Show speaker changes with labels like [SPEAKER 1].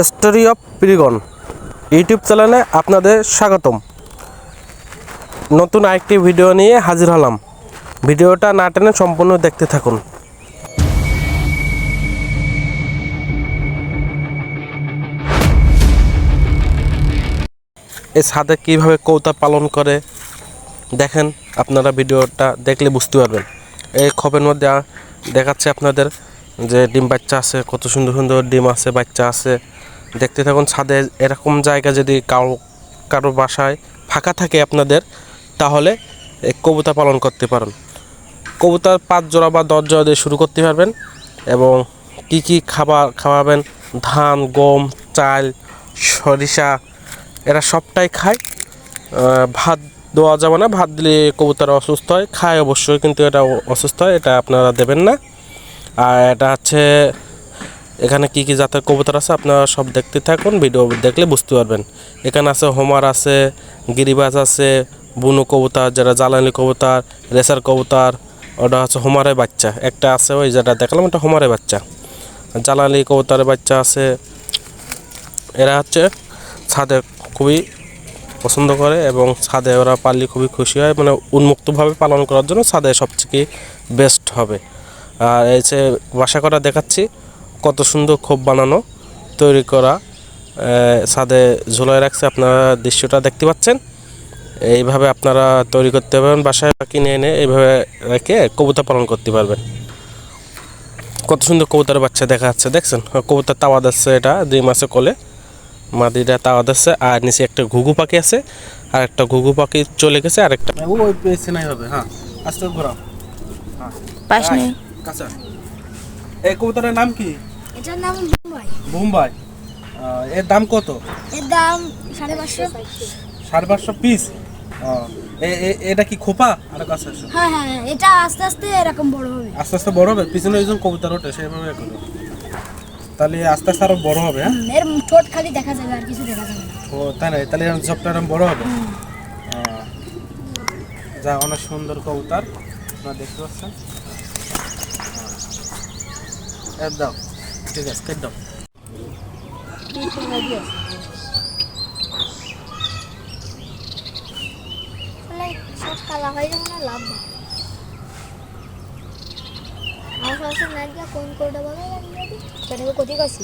[SPEAKER 1] Story of প্রিগন, YouTube চ্যানেলে আপনাদের স্বাগতম। নতুন আরেকটি ভিডিও নিয়ে হাজির হলাম। ভিডিওটা না টেনে সম্পূর্ণ দেখতে থাকুন। এই ছাদে কীভাবে কৌতা পালন করে, দেখেন, আপনারা ভিডিওটা দেখলে বুঝতে পারবেন। এই খবের মধ্যে দেখাচ্ছে আপনাদের যে ডিম বাচ্চা আছে, কত সুন্দর সুন্দর ডিম আছে, বাচ্চা আছে। দেখতে থাকুন ছাদে, এরকম জায়গা যদি কারও কারও বাসায় ফাঁকা থাকে আপনাদের, তাহলে এই কবুতর পালন করতে পারেন। কবুতর পাঁচ জোড়া বা দশ জোড়া দিয়ে শুরু করতে পারবেন এবং কি কি খাবার খাওয়াবেন? ধান, গম, চাল, সরিষা, এরা সবটাই খায়। ভাত দেওয়া যাবে না, ভাত দিলে কবুতর অসুস্থ হয়, খায় অবশ্যই, কিন্তু এটা অসুস্থ হয়, এটা আপনারা দেবেন না। আর এটা হচ্ছে, এখানে কি কি জাতের কবুতর আছে আপনারা সব দেখতে থাকুন, ভিডিও দেখলে বুঝতে পারবেন। এখানে আছে হোমার আছে, গিরিবাজ আছে, বুনো কবুতর, যেটা জ্বালানি কবুতর, রেসার কবুতর, ওটা হচ্ছে হোমারের বাচ্চা। একটা আছে ওই যেটা দেখলাম, ওটা হোমারের বাচ্চা। জ্বালানি কবুতরের বাচ্চা আছে। এরা হচ্ছে ছাদে খুবই পছন্দ করে এবং ছাদে ওরা পারলে খুবই খুশি হয় মানে উন্মুক্তভাবে পালন করার জন্য ছাদে সবথেকে বেস্ট হবে। আর এই যে বাসা করা দেখাচ্ছি। কত সুন্দর খোপ বানানো তৈরি করা। আহ, ছাদে ঝুলায় রাখছে আপনারা দৃশ্যটা দেখতে পাচ্ছেন। এইভাবে আপনারা তৈরি করতে পারবেন বাসায় কিনে এনে এইভাবে রেখে কবুতর পালন করতে পারবেন। কত সুন্দর কবুতরের বাচ্চা দেখা যাচ্ছে দেখছেন? কবুতর তাওয়া দিচ্ছে এটা দুই মাসে কোলে। মাদিটা তাওয়া দিচ্ছে আর নিচে একটা ঘুঘু পাখি আছে আর একটা ঘুঘু পাখি চলে গেছে আর একটা ওই পেয়েছে নাই হবে হ্যাঁ। আস্তে ঘোরাও।
[SPEAKER 2] পাশ নেই।
[SPEAKER 1] কাঁচা। এই কবুতরের নাম কি?
[SPEAKER 3] এটার নাম মুম্বাই।
[SPEAKER 1] বোম্বাই এর দাম কত?
[SPEAKER 3] এর দাম সাড়ে পাঁচশো।
[SPEAKER 1] সাড়ে পাঁচশো পিস এটা কি খোপা? আর কাছে
[SPEAKER 3] হ্যাঁ হ্যাঁ হ্যাঁ, এটা আস্তে আস্তে এরকম বড় হবে।
[SPEAKER 1] আস্তে আস্তে বড় হবে? পিছনে একজন কবুতর ওঠে সেইভাবে করো। তাহলে আস্তে আস্তে আরও বড় হবে হ্যাঁ?
[SPEAKER 3] এর ঠোঁট খালি দেখা যাবে আর কিছু দেখা যাবে
[SPEAKER 1] ও তাই না? তাহলে এরকম ঝোপটা এরকম বড় হবে? যা অনেক সুন্দর কবুতর। আপনারা দেখতে পাচ্ছেন। দাও ঠিক আছে
[SPEAKER 3] একদম। কালা হয়ে যাবে না লাভ আমার সঙ্গে না গিয়ে ফোন করে দেবো কোথায় করছি